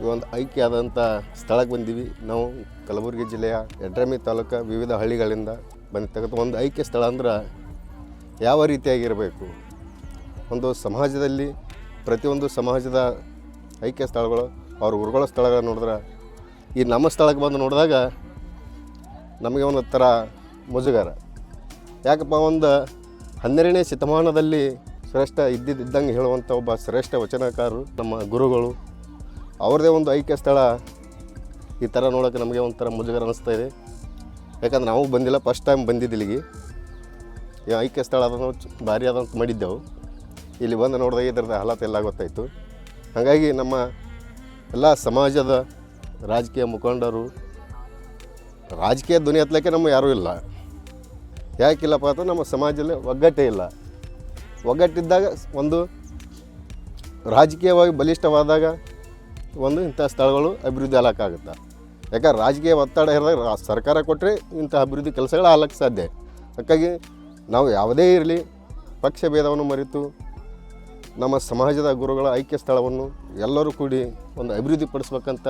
ಈ ಒಂದು ಐಕ್ಯ ಆದಂಥ ಸ್ಥಳಕ್ಕೆ ಬಂದೀವಿ. ನಾವು ಕಲಬುರಗಿ ಜಿಲ್ಲೆಯ ಎಡ್ರಮಿ ತಾಲೂಕು ವಿವಿಧ ಹಳ್ಳಿಗಳಿಂದ ಬಂದಿರ್ತಕ್ಕಂಥ ಒಂದು ಐಕ್ಯ ಸ್ಥಳ ಅಂದ್ರೆ ಯಾವ ರೀತಿಯಾಗಿರಬೇಕು? ಒಂದು ಸಮಾಜದಲ್ಲಿ ಪ್ರತಿಯೊಂದು ಸಮಾಜದ ಐಕ್ಯ ಸ್ಥಳಗಳು, ಅವ್ರ ಊರುಗಳ ಸ್ಥಳಗಳು ನೋಡಿದ್ರೆ, ಈ ನಮ್ಮ ಸ್ಥಳಕ್ಕೆ ಬಂದು ನೋಡಿದಾಗ ನಮಗೆ ಒಂದು ಥರ ಮುಜುಗಾರ. ಯಾಕಪ್ಪ ಒಂದು ಹನ್ನೆರಡನೇ ಶತಮಾನದಲ್ಲಿ ಶ್ರೇಷ್ಠ ಇದ್ದಿದ್ದಂಗೆ ಹೇಳುವಂಥ ಒಬ್ಬ ಶ್ರೇಷ್ಠ ವಚನಕಾರರು ನಮ್ಮ ಗುರುಗಳು ಅವ್ರದ್ದೇ ಒಂದು ಐಕ್ಯ ಸ್ಥಳ ಈ ಥರ ನೋಡೋಕೆ ನಮಗೆ ಒಂಥರ ಮುಜುಗರ ಅನ್ನಿಸ್ತಾ ಇದೆ. ಯಾಕಂದ್ರೆ ನಾವು ಬಂದಿಲ್ಲ ಫಸ್ಟ್ ಟೈಮ್ ಬಂದಿದ್ದು ಇಲ್ಲಿಗೆ. ಈ ಐಕ್ಯ ಸ್ಥಳ ಅದನ್ನು ಭಾರಿ ಆದಂತ ಮಾಡಿದ್ದೆವು. ಇಲ್ಲಿ ಬಂದು ನೋಡಿದಾಗ ಇದ್ರದ್ದು ಹಾಲತ್ ಎಲ್ಲ ಗೊತ್ತಾಯಿತು. ಹಾಗಾಗಿ ನಮ್ಮ ಎಲ್ಲ ಸಮಾಜದ ರಾಜಕೀಯ ಮುಖಂಡರು, ರಾಜಕೀಯ ಧ್ವನಿ ಹತ್ತಲಿಕ್ಕೆ ನಮ್ಮ ಯಾರೂ ಇಲ್ಲ. ಯಾಕಿಲ್ಲಪ್ಪ ಅಂತ ನಮ್ಮ ಸಮಾಜದಲ್ಲಿ ಒಗ್ಗಟ್ಟೇ ಇಲ್ಲ. ಒಗ್ಗಟ್ಟಿದ್ದಾಗ ಒಂದು ರಾಜಕೀಯವಾಗಿ ಬಲಿಷ್ಠವಾದಾಗ ಒಂದು ಇಂಥ ಸ್ಥಳಗಳು ಅಭಿವೃದ್ಧಿ ಆಗಕ್ಕಾಗುತ್ತೆ ಯಾಕಂದ್ರೆ ರಾಜಕೀಯ ಒತ್ತಡ ಇರಿದಾಗ ಸರ್ಕಾರ ಕೊಟ್ಟರೆ ಇಂಥ ಅಭಿವೃದ್ಧಿ ಕೆಲಸಗಳು ಆಗಲಿಕ್ಕೆ ಸಾಧ್ಯ. ಹಾಗಾಗಿ ನಾವು ಯಾವುದೇ ಇರಲಿ, ಪಕ್ಷ ಭೇದವನ್ನು ಮರೆತು ನಮ್ಮ ಸಮಾಜದ ಗುರುಗಳ ಐಕ್ಯ ಸ್ಥಳವನ್ನು ಎಲ್ಲರೂ ಕೂಡಿ ಒಂದು ಅಭಿವೃದ್ಧಿ ಪಡಿಸ್ಬೇಕಂತ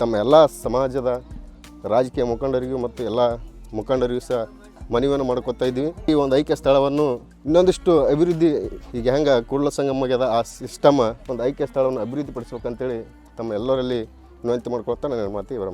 ತಮ್ಮ ಎಲ್ಲ ಸಮಾಜದ ರಾಜಕೀಯ ಮುಖಂಡರಿಗೂ ಮತ್ತು ಎಲ್ಲ ಮುಖಂಡರಿಗೂ ಸಹ ಮನವಿಯನ್ನು ಮಾಡ್ಕೊತಾ ಇದ್ದೀವಿ. ಈ ಒಂದು ಐಕ್ಯ ಸ್ಥಳವನ್ನು ಇನ್ನೊಂದಿಷ್ಟು ಅಭಿವೃದ್ಧಿ, ಈಗ ಹೆಂಗೆ ಕೂಡಲ ಸಂಗಮಗ್ಯದ ಆ ಸಿಸ್ಟಮ ಒಂದು ಐಕ್ಯ ಸ್ಥಳವನ್ನು ಅಭಿವೃದ್ಧಿ ಪಡಿಸ್ಬೇಕಂತೇಳಿ ತಮ್ಮ ಎಲ್ಲರಲ್ಲಿ ವಿನಂತಿ ಮಾಡ್ಕೊಳ್ತಾ ನಾನು ಮಾತಿ ಇವರ